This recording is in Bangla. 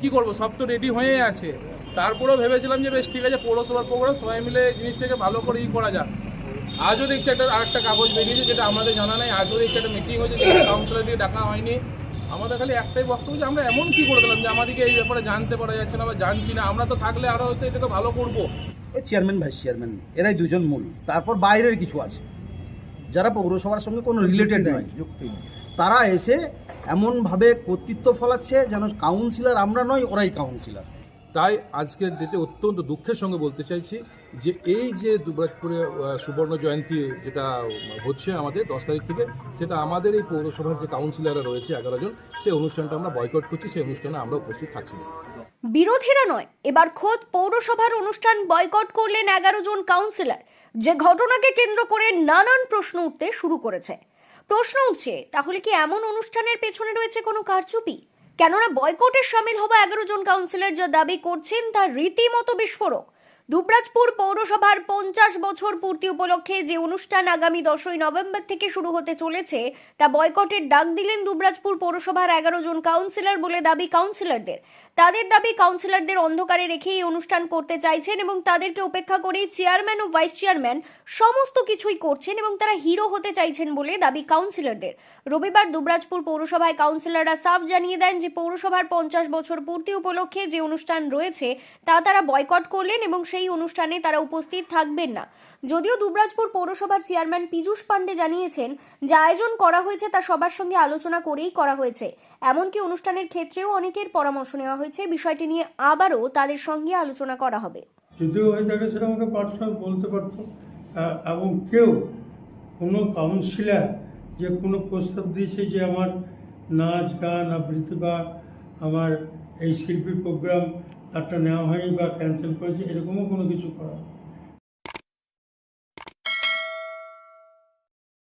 কি করব? সব তো রেডি হয়ে আছে। তারপরেও ভেবেছিলাম যে বেশ ঠিক আছে পৌরসভার প্রোগ্রাম সবাই মিলে জিনিসটাকে ভালো করে ই করা যাক। আজও দেখছি একটা আরেকটা কাগজ বেরিয়েছে যেটা আমাদের জানা নাই। আজও দেখছি একটা মিটিং হয়েছে যেটা কাউন্সিলর দিয়ে ডাকা হয়নি। আমাদের খালি একটাই বক্তব্য যে আমরা এমন কি করে দিলাম যে আমাদেরকে এই ব্যাপারে জানতে পারা যাচ্ছে না বা জানছি না। আমরা তো থাকলে আরও হয়তো এটাকে ভালো করব। ওই চেয়ারম্যান ভাইস চেয়ারম্যান এরাই দুজন মূল। তারপর বাইরের কিছু আছে। যারা পৌরসভার সঙ্গে কোনো রিলেটেড নয় তারা এসে এমনভাবে কর্তৃত্ব ফলাচ্ছে যেন কাউন্সিলর আমরা নয় ওরাই কাউন্সিলর তাই আজকের ডেটে অত্যন্ত দুঃখের সঙ্গে বলতে চাইছি যে এই যে দুবরাজপুরে সুবর্ণ জয়ন্তী যেটা হচ্ছে আমাদের দশ তারিখ থেকে সেটা আমাদের এই পৌরসভার যে কাউন্সিলররা রয়েছে এগারো জন সেই অনুষ্ঠানটা আমরা বয়কট করছি সেই অনুষ্ঠানে আমরা উপস্থিত থাকছি বিরোধীরা নয় এবার খোদ পৌরসভার অনুষ্ঠান বয়কট করলেন এগারো জন কাউন্সিলর যে ঘটনাকে কেন্দ্র করে নানান প্রশ্ন উঠতে শুরু করেছে। প্রশ্ন উঠছে, তাহলে কি এমন অনুষ্ঠানের পেছনে রয়েছে কোনো কারচুপি? কেননা বয়কটে সামিল হওয়া এগারো জন কাউন্সিলর যা দাবি করছেন তা রীতিমতো বিস্ফোরক। দুবরাজপুর পৌরসভার পঞ্চাশ বছর পূর্তি উপলক্ষে যে অনুষ্ঠান আগামী দশই নভেম্বর থেকে শুরু হতে চলেছে, তা বয়কটের ডাক দিলেন দুবরাজপুর পৌরসভার এগারো জন কাউন্সিলর বলে দাবি কাউন্সিলরদের। তাদের দাবি কাউন্সিলরদের অন্ধকারে রেখে এই অনুষ্ঠান করতে চাইছেন এবং তাদেরকে উপেক্ষা করেই চেয়ারম্যান ও ভাইস চেয়ারম্যান সমস্ত কিছুই করছেন এবং তারা হিরো হতে চাইছেন বলে দাবি কাউন্সিলরদের। রবিবার দুবরাজপুর পৌরসভায় কাউন্সিলররা সাফ জানিয়ে দেন যে পৌরসভার পঞ্চাশ বছর পূর্তি উপলক্ষে যে অনুষ্ঠান রয়েছে, তা তারা বয়কট করলেন এবং সেই অনুষ্ঠানে তারা উপস্থিত থাকবেন না। যদিও দুবরাজপুর পৌরসভার চেয়ারম্যান পীযূষ পান্ডে জানিয়েছেন, যে আয়োজন করা হয়েছে তা সবার সঙ্গে আলোচনা করেই করা হয়েছে। এমনকি অনুষ্ঠানের ক্ষেত্রেও অনেকের পরামর্শ নেওয়া হয়েছে। বিষয়টি নিয়ে আবারও তাদের সঙ্গে আলোচনা করা হবে। সেটা আমাকে পার্সোনাল বলতে পারতো এবং কেউ কোনো কাউন্সিলার যে কোনো প্রস্তাব দিয়েছে যে আমার নাচ গান, আবৃত্তি বা আমার এই শিল্পী প্রোগ্রাম তারটা নেওয়া হয়নি বা ক্যান্সেল করেছে এরকমও কোনো কিছু করা।